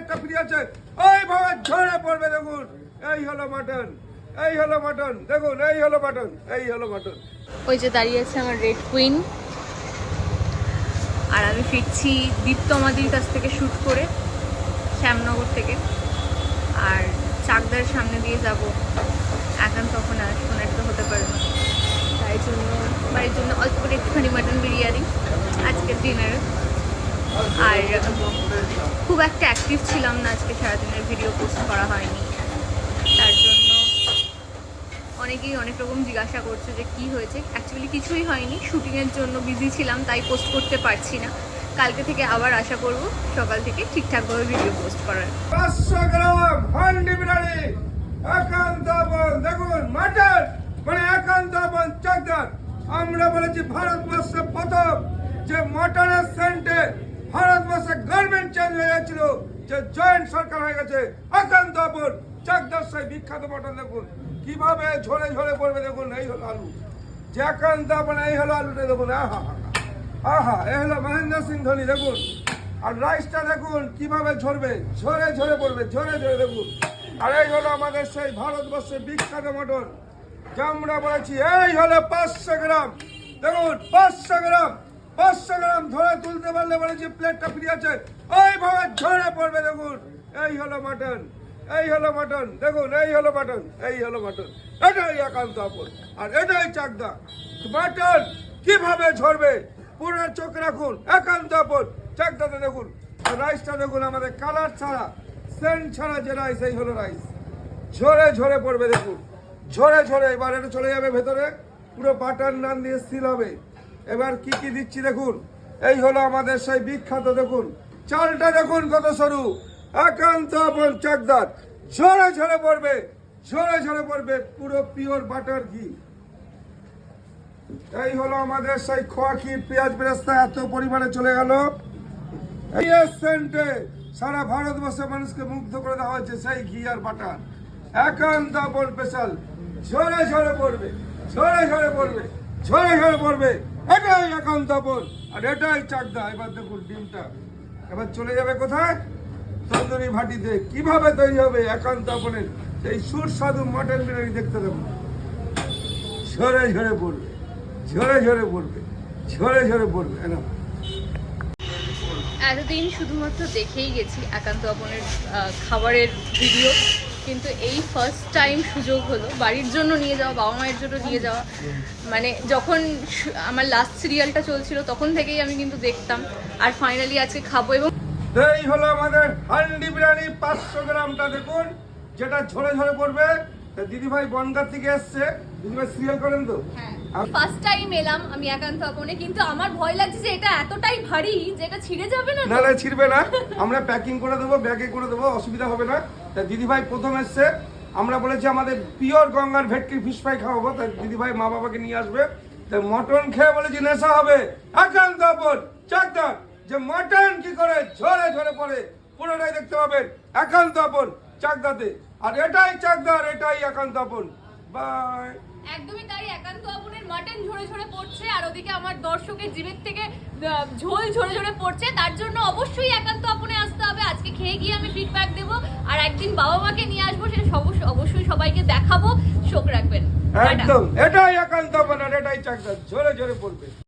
প্লেটটা ফ্রি আছে। ওইভাবে ঝরে পড়বে, দেখুন। এই হলো মাটন। এই হলো মাটন। দেখুন, এই হলো মাটন। এই হলো মাটন। ওই যে দাঁড়িয়ে আছে আমার রেড কুইন আর আমি ফিরছি দীপ্ত আমাদের কাছ থেকে শ্যুট করে, শ্যামনগর থেকে। আর চাকদার সামনে দিয়ে যাব। এখন তখন আর শোনার তো হতে পারে না। তাই জন্য বাড়ির জন্য অল্প করে একটুখানি মাটন বিরিয়ানি, আজকের ডিনারে আর খুব একটা অ্যাক্টিভ ছিলাম না, আজকে সারাদিনের ভিডিও পোস্ট করা হয়নি। তার জন্য অনেকেই অনেক রকম জিজ্ঞাসা করছে যে কি হয়েছে। অ্যাকচুয়ালি কিছুই হয়নি শুটিংয়ের জন্য বিজি ছিলাম, তাই পোস্ট করতে পারছি না। কালকে থেকে আবার আশা করব সকাল থেকে ঠিকঠাকভাবে ভিডিও পোস্ট করার। মানে একান্ত আমরা বলেছি ভারতবর্ষে প্রথম যে মটনের সেন্টে ভারতবর্ষে গভর্নমেন্ট চেঞ্জ হয়ে যাচ্ছিল যে জয়েন্ট সরকার হয়ে গেছে। একান্ত আপন চাকদার বিখ্যাত মটন দেখুন। কীভাবে ঝরে ঝরে পড়বে দেখুন, এই হলো আলু। যে একান্ত আপন এই হলো আলুটা দেখুন, আহা আহা এই হলো মহেন্দ্র সিং ধোনি দেখুন। আর রাইসটা দেখুন, কীভাবে ঝরবে, ঝরে ঝরে পড়বে, ঝরে ঝরে দেখুন। আর এই হলো আমাদের সেই ভারতবর্ষের বিখ্যাত মটন। যা আমরা বলেছি, এই হলো পাঁচশো গ্রাম। দেখুন, পাঁচশো গ্রাম। পাঁচশো গ্রাম ধরে তুলতে পারলে বলেছি প্লেটটা ফ্রি আছে। ওইভাবে ঝরে পড়বে দেখুন। এই হলো মাটন এই হলো মাটন দেখুন, এই হলো মাটন এই হলো মাটন এটাই একান্ত আপন আর এটাই চাকদা। মাটন কীভাবে ঝরবে? পুরো চোখ রাখুন, একান্ত আপন চাকদাতে দেখুন রাইসটা দেখুন আমাদের কালার ছাড়া সেন্ট ছাড়া যে রাইস এই হলো রাইস ঝরে ঝরে পড়বে দেখুন। ঝরে ঝরে, এবার এটা চলে যাবে ভেতরে। পুরো বাটার নান দিয়ে সিল হবে। এবার কি কি দিচ্ছি দেখুন। এই হলো আমাদের সেই বিখ্যাত দেখুন, চালটা দেখুন কত সরু। একান্ত চাকদার। ঝরে ঝরে পড়বে, ঝরে ঝরে পড়বে পুরো পিওর বাটার ঘি। এই হলো আমাদের সেই খোয়া ক্ষীর পেঁয়াজ বেরেস্তা এত পরিমাণে চলে গেল। সেন্টে সারা ভারতবর্ষের মানুষকে মুগ্ধ করে দেওয়া হয়েছে সেই ঘি আর বাটার একান্ত স্পেশাল ঝরে ঝরে পড়বে, ঝরে ঝরে পড়বে, ঝরে ঝরে পড়বে। এটাই একান্ত আপন আর এটাই চাকদা, এবার দেখুন ডিমটা। এবার চলে যাবে কোথায়? তন্দুরি ভাটিতে। কীভাবে তৈরি হবে একান্ত আপনের সেই সুস্বাদু মটন বিরিয়ানি দেখতে দেবো। ঝরে ঝরে পড়বে, ঝরে ঝরে পড়বে, ঝরে ঝরে পড়বে এরকম এতদিন শুধুমাত্র দেখেই গেছি একান্ত আপনের খাবারের ভিডিও। কিন্তু এই ফার্স্ট টাইম সুযোগ হলো। বাড়ির জন্য নিয়ে যাওয়া বাবা মায়ের জন্য নিয়ে যাওয়া। মানে যখন আমার লাস্ট সিরিয়ালটা চলছিল তখন থেকেই আমি কিন্তু দেখতাম। আর ফাইনালি আজকে খাব এবং এই হলো আমাদের হান্ডি বিরিয়ানি পাঁচশো গ্রামটা দেখুন। যেটা ঝরে ঝরে পড়বে। তা দিদিভাই বনগার থেকে এসছে। দিদিভাই সিরিয়াল করেন তো? ফার্স্ট টাইম এলাম আমি একান্ত আপনে কিন্তু আমার ভয় লাগছে যে এটা এতটাই ভারী যে এটা ছিঁড়ে যাবে না? না না ছিড়বে না। আমরা প্যাকিং করে দেবো ব্যাগে করে দেবো অসুবিধা হবে না। তা দিদিভাই প্রথম এসছে। আমরা বলেছি আমাদের পিওর গঙ্গার ভেটকি ফিশ ফ্রাই খাওয়াবো, তা দিদিভাই মা বাবাকে নিয়ে আসবে। তা মটন খেয়ে বলেছি নেশা হবে। একান্ত চাকদার। যে মটন কি করে ঝরে ঝরে পড়ে, পুরোটাই দেখতে পাবেন। একান্ত আপন চাকদাতে। আর এটাই চাকদার, এটাই একান্ত আপন বাই একদমই তাই একান্ত আপনের মাটন ঝরে ঝরে পড়ছে আর ওদিকে আমার দর্শকের জিভের থেকে ঝোল ঝরে ঝরে পড়ছে তার জন্য অবশ্যই একান্ত আপনে আসতে হবে। আজকে খেয়ে গিয়ে আমি ফিডব্যাক দেবো আর একদিন বাবা মাকে নিয়ে আসব সেটা অবশ্যই সবাইকে দেখাবো। শোক রাখবেন। একদম এটাই একান্ত আপনার এটাই চাকদার ঝরে ঝরে পড়বে।